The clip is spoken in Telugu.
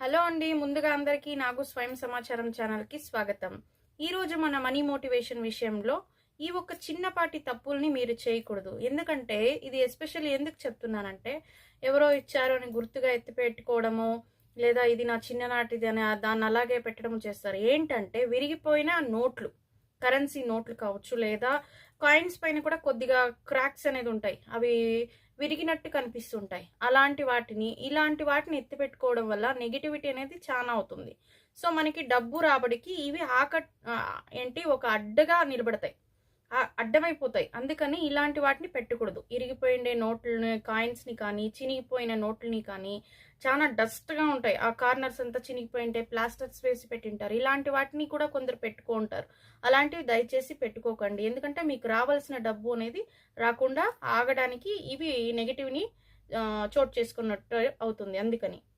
హలో అండి ముందుగా అందరికీ నాకు స్వయం సమాచారం ఛానల్కి స్వాగతం. ఈరోజు మన మనీ మోటివేషన్ విషయంలో ఈ ఒక్క చిన్నపాటి తప్పుల్ని మీరు చేయకూడదు. ఎందుకంటే ఇది ఎస్పెషల్లీ ఎందుకు చెప్తున్నానంటే ఎవరో ఇచ్చారో అని గుర్తుగా ఎత్తి పెట్టుకోవడము లేదా ఇది నా చిన్ననాటిది అని దాన్ని అలాగే పెట్టడం చేస్తారు. ఏంటంటే విరిగిపోయిన నోట్లు. కరెన్సీ నోట్లు కావచ్చు లేదా కాయిన్స్ పైన కూడా కొద్దిగా క్రాక్స్ అనేది ఉంటాయి. అవి విరిగినట్టు కనిపిస్తుంటాయి. అలాంటి వాటిని ఇలాంటి వాటిని ఎత్తిపెట్టుకోవడం వల్ల నెగిటివిటీ అనేది చాలా అవుతుంది. సో మనకి డబ్బు రాబడికి ఇవి ఆక ఏంటి ఒక అడ్డగా నిలబడతాయి. అడ్డమైపోతాయి. అందుకని ఇలాంటి వాటిని పెట్టకూడదు. ఇరిగిపోయిండే నోట్లని కాయిన్స్ని కానీ చినిగిపోయిన నోట్లని కానీ చాలా డస్ట్గా ఉంటాయి. ఆ కార్నర్స్ అంతా చినిగిపోయింటే ప్లాస్టర్స్ వేసి పెట్టింటారు. ఇలాంటి వాటిని కూడా కొందరు పెట్టుకుంటారు అలాంటివి దయచేసి పెట్టుకోకండి. ఎందుకంటే మీకు రావాల్సిన డబ్బు అనేది రాకుండా ఆగడానికి ఇవి నెగిటివ్ని చోటు చేసుకున్నట్టు అవుతుంది. అందుకని.